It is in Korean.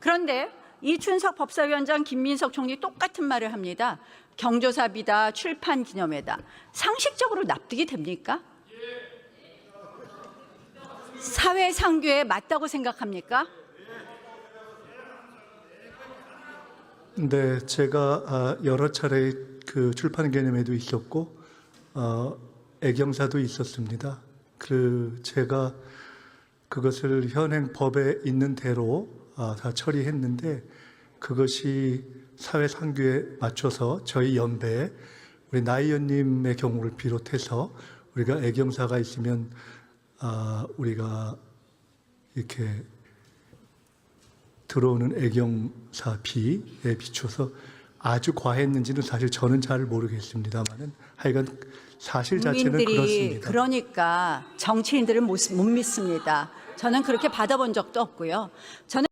그런데 이춘석 법사위원장 김민석 총리 똑같은 말을 합니다. 경조사비다, 출판 기념회다. 상식적으로 납득이 됩니까? 사회 상규에 맞다고 생각합니까? 네, 제가 아, 여러 차례 그 출판 개념에도 있었고 어, 애경사도 있었습니다. 그 제가 그것을 현행 법에 있는 대로 아, 다 처리했는데 그것이 사회 상규에 맞춰서 저희 연배 우리 나이언님의 경우를 비롯해서 우리가 애경사가 있으면 아, 우리가 이렇게 들어오는 애경사 비에 비춰서 아주 과했는지는 사실 저는 잘 모르겠습니다만은 하여간 사실 자체는 국민들이 그렇습니다. 그러니까 정치인들은 못, 못 믿습니다. 저는 그렇게 받아본 적도 없고요. 저는